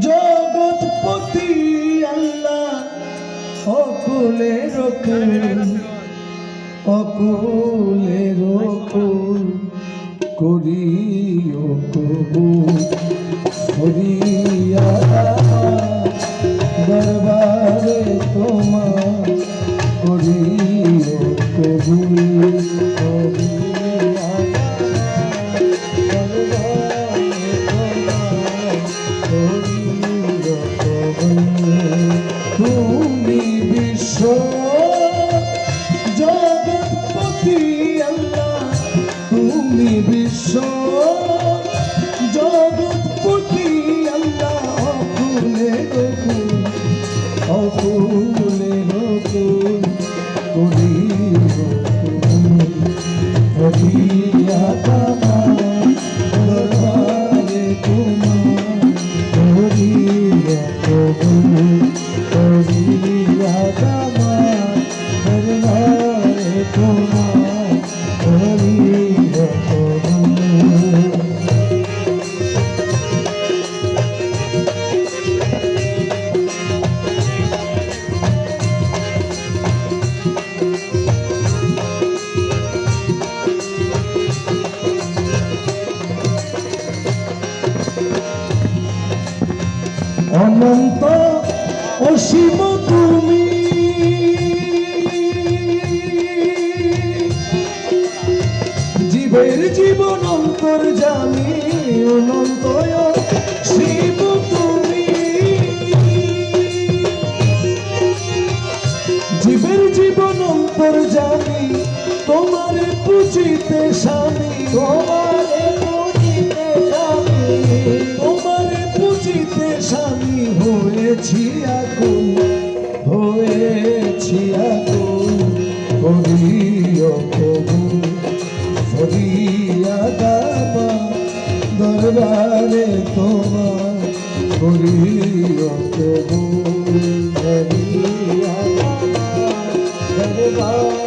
জগৎপতি আল্লাহ অকুলে রকুল অকুলে রকুল করিও কবু অকুলে রকুল করি হরিয়া কামা দরবারে তোমার হরিয়া কবুল জীবের জীবন অন্তর জানি অনন্ত শিব তুমি। জীবের জীবন অন্তর জানি, তোমার পুজিতে স্বামী তোমারে পুজিতে স্বামী তোমারে স্বামী হয়েছি আগুন হয়েছি আগুন করিও দরবারে তোমার কবু হরিয়া দরবারে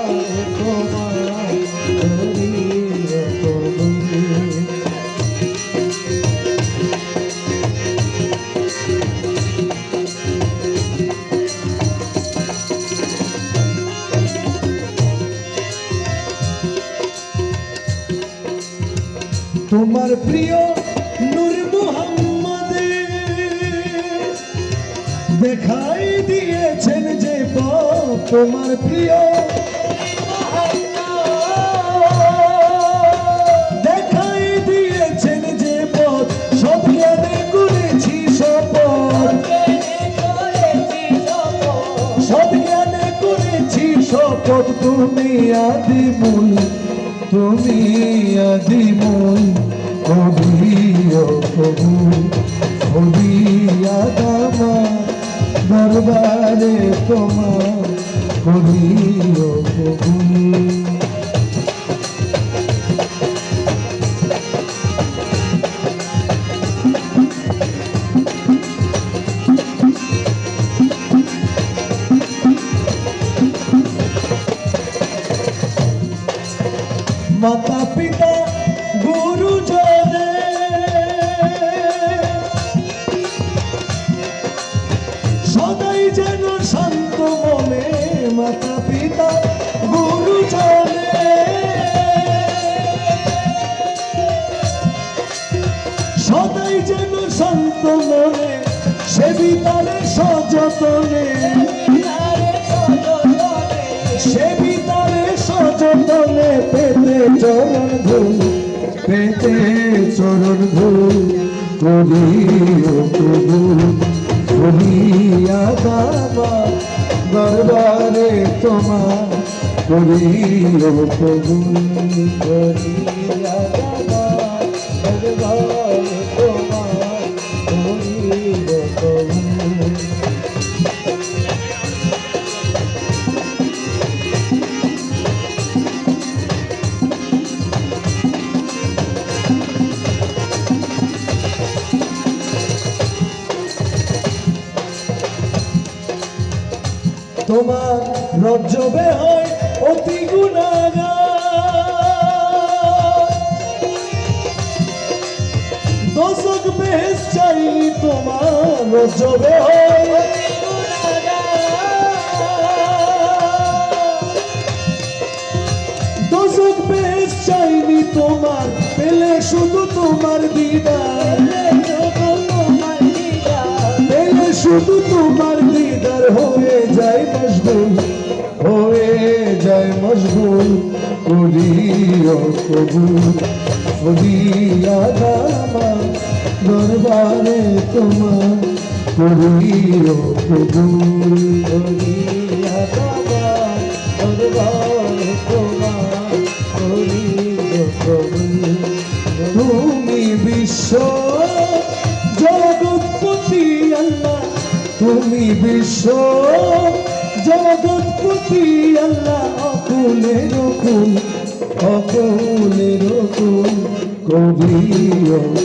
তোমার প্রিয় দেখাই দিয়েছেন যে তোমার প্রিয়। দেখাই দিয়েছেন যে সব জ্ঞানে করেছি সব জ্ঞানে তুমি আদিমূল তুমি আদিমূল প্রভু হরিয়া দামা দরবারে তোমার করিও মাতা পিতা গুরুজনে। সদাই যেন শান্ত মনে সেবিতারে সযতনে। সে ভিতরে সচেতনে পেতে চরণ ধুল পেতে চরণ ধুল। করিও প্রভু করিয়া দাবা দরবারে তোমার করিও প্রভু করিয়া দরবারে তোমার রজ্জবে হয় অতি দশক বেশ চাই তোমার রজবে হয় দোষক বেশ চাইনি তোমার, পেলে শুধু তোমার দিদার। শুধু তোমার দিদার হয়ে যায় মশগুল, হয়ে যায় মশগুল, করিও কবুল। করিয়া দামা দরবারে তোমার করিও কবুল। করিয়া দামা দরবারে তোমার করিও কবুল। তুমি বিশ্ব জগৎপতি আল্লাহ। তুমি বিশ্ব জগৎপতি আল্লাহ অকুলের কুল অকুলের কুল কবি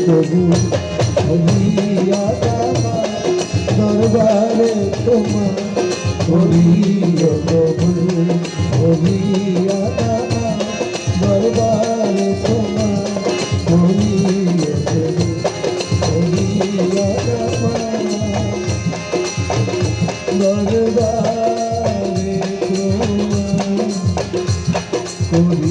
কবু দামা দরবারে তোমার কবি কবু, কবিয়া তোমার